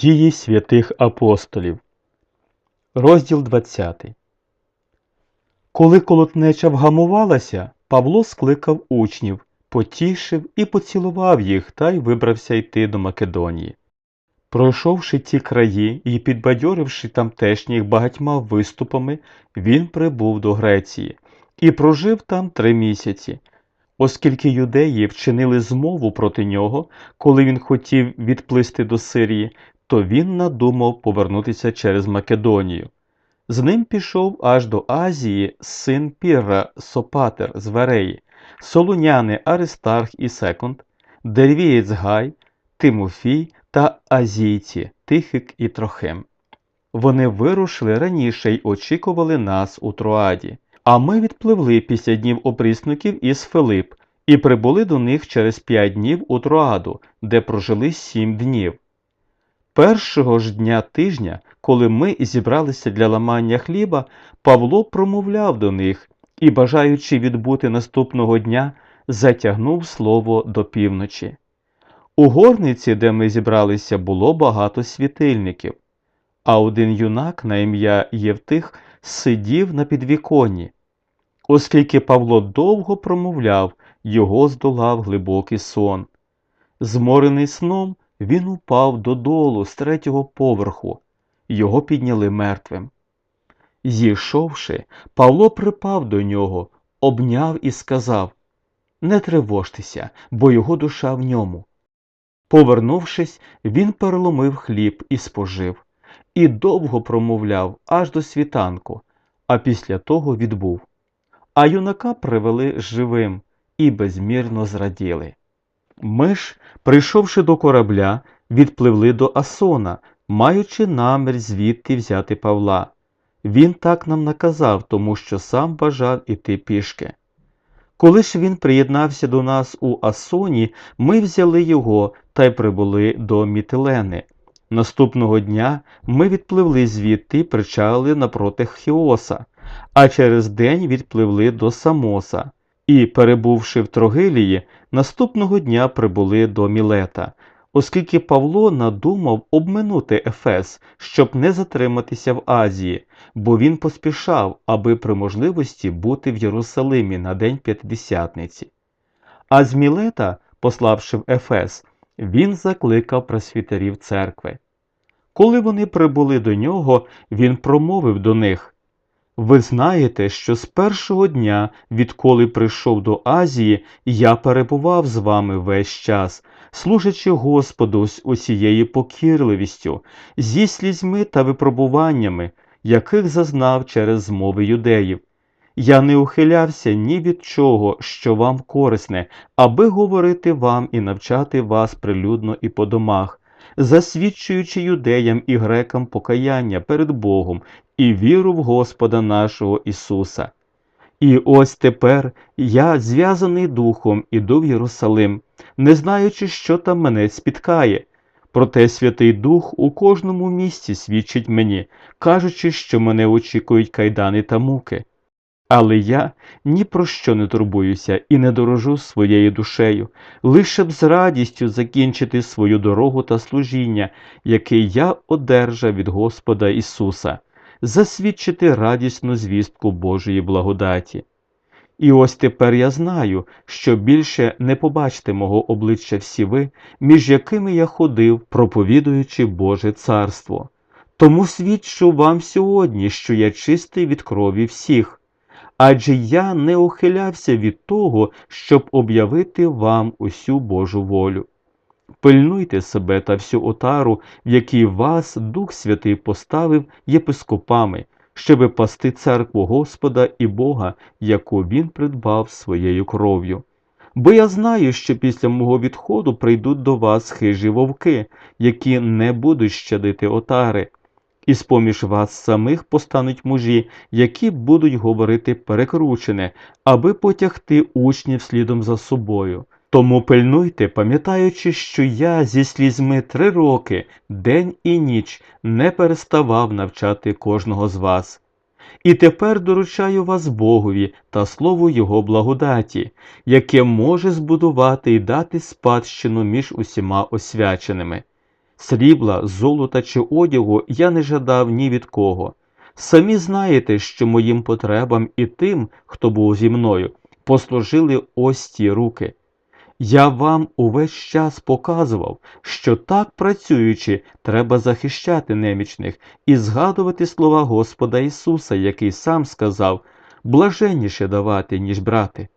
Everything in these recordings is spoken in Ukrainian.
Дії святих апостолів. Розділ 20. Коли колотнеча вгамувалася, Павло скликав учнів, потішив і поцілував їх та й вибрався йти до Македонії. Пройшовши ті краї і підбадьоривши тамтешніх багатьма виступами, він прибув до Греції і прожив там три місяці. Оскільки юдеї вчинили змову проти нього, коли він хотів відплисти до Сирії, то він надумав повернутися через Македонію. З ним пішов аж до Азії син Пірра Сопатер з Вереї, солуняни Аристарх і Секунд, Дервієць Гай, Тимофій та азійці Тихик і Трохим. Вони вирушили раніше й очікували нас у Троаді. А ми відпливли після днів опрісників із Филип і прибули до них через п'ять днів у Троаду, де прожили сім днів. Першого ж дня тижня, коли ми зібралися для ламання хліба, Павло промовляв до них і, бажаючи відбути наступного дня, затягнув слово до півночі. У горниці, де ми зібралися, було багато світильників, а один юнак на ім'я Євтих сидів на підвіконні. Оскільки Павло довго промовляв, його здолав глибокий сон. Зморений сном, він упав додолу з третього поверху, його підняли мертвим. Зійшовши, Павло припав до нього, обняв і сказав Не тривожтеся, бо його душа в ньому. Повернувшись, він переломив хліб і спожив, і довго промовляв аж до світанку, а після того відбув. А юнака привели живим і безмірно зраділи. Ми ж, прийшовши до корабля, відпливли до Асона, маючи намір звідти взяти Павла. Він так нам наказав, тому що сам бажав іти пішки. Коли ж він приєднався до нас у Асоні, ми взяли його та й прибули до Мітилени. Наступного дня ми відпливли звідти й причалили напроти Хіоса, а через день відпливли до Самоса і, перебувши в Трогилії, наступного дня прибули до Мілета, оскільки Павло надумав обминути Ефес, щоб не затриматися в Азії, бо він поспішав, аби при можливості бути в Єрусалимі на день П'ятдесятниці. А з Мілета, пославши в Ефес, він закликав просвітерів церкви. Коли вони прибули до нього, він промовив до них ви знаєте, що з першого дня, відколи прийшов до Азії, я перебував з вами весь час, служачи Господу з усією покірливістю, зі слізьми та випробуваннями, яких зазнав через змови юдеїв. Я не ухилявся ні від чого, що вам корисне, аби говорити вам і навчати вас прилюдно і по домах, засвідчуючи юдеям і грекам покаяння перед Богом і віру в Господа нашого Ісуса. І ось тепер я, зв'язаний духом, іду в Єрусалим, не знаючи, що там мене спіткає. Проте Святий Дух у кожному місці свідчить мені, кажучи, що мене очікують кайдани та муки. Але я ні про що не турбуюся і не дорожу своєю душею, лише б з радістю закінчити свою дорогу та служіння, яке я одержав від Господа Ісуса, засвідчити радісну звістку Божої благодаті. І ось тепер я знаю, що більше не побачите мого обличчя всі ви, між якими я ходив, проповідуючи Боже царство. Тому свідчу вам сьогодні, що я чистий від крові всіх адже я не ухилявся від того, щоб об'явити вам усю Божу волю. Пильнуйте себе та всю отару, в якій вас Дух Святий поставив єпископами, щоби пасти церкву Господа і Бога, яку Він придбав своєю кров'ю. Бо я знаю, що після мого відходу прийдуть до вас хижі вовки, які не будуть щадити отари, і з поміж вас самих постануть мужі, які будуть говорити перекручене, аби потягти учнів слідом за собою. Тому пильнуйте, пам'ятаючи, що я зі слізьми три роки, день і ніч, не переставав навчати кожного з вас. І тепер доручаю вас Богові та слову Його благодаті, яке може збудувати і дати спадщину між усіма освяченими. Срібла, золота чи одягу я не жадав ні від кого. Самі знаєте, що моїм потребам і тим, хто був зі мною, послужили ось ті руки. Я вам увесь час показував, що так працюючи, треба захищати немічних і згадувати слова Господа Ісуса, який сам сказав блаженніше давати, ніж брати.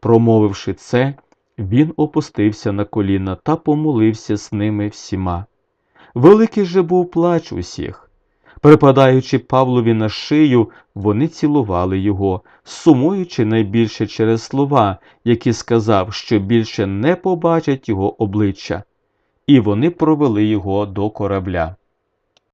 Промовивши це, він опустився на коліна та помолився з ними всіма. Великий же був плач усіх. Припадаючи Павлові на шию, вони цілували його, сумуючи найбільше через слова, які сказав, що більше не побачать його обличчя. І вони провели його до корабля.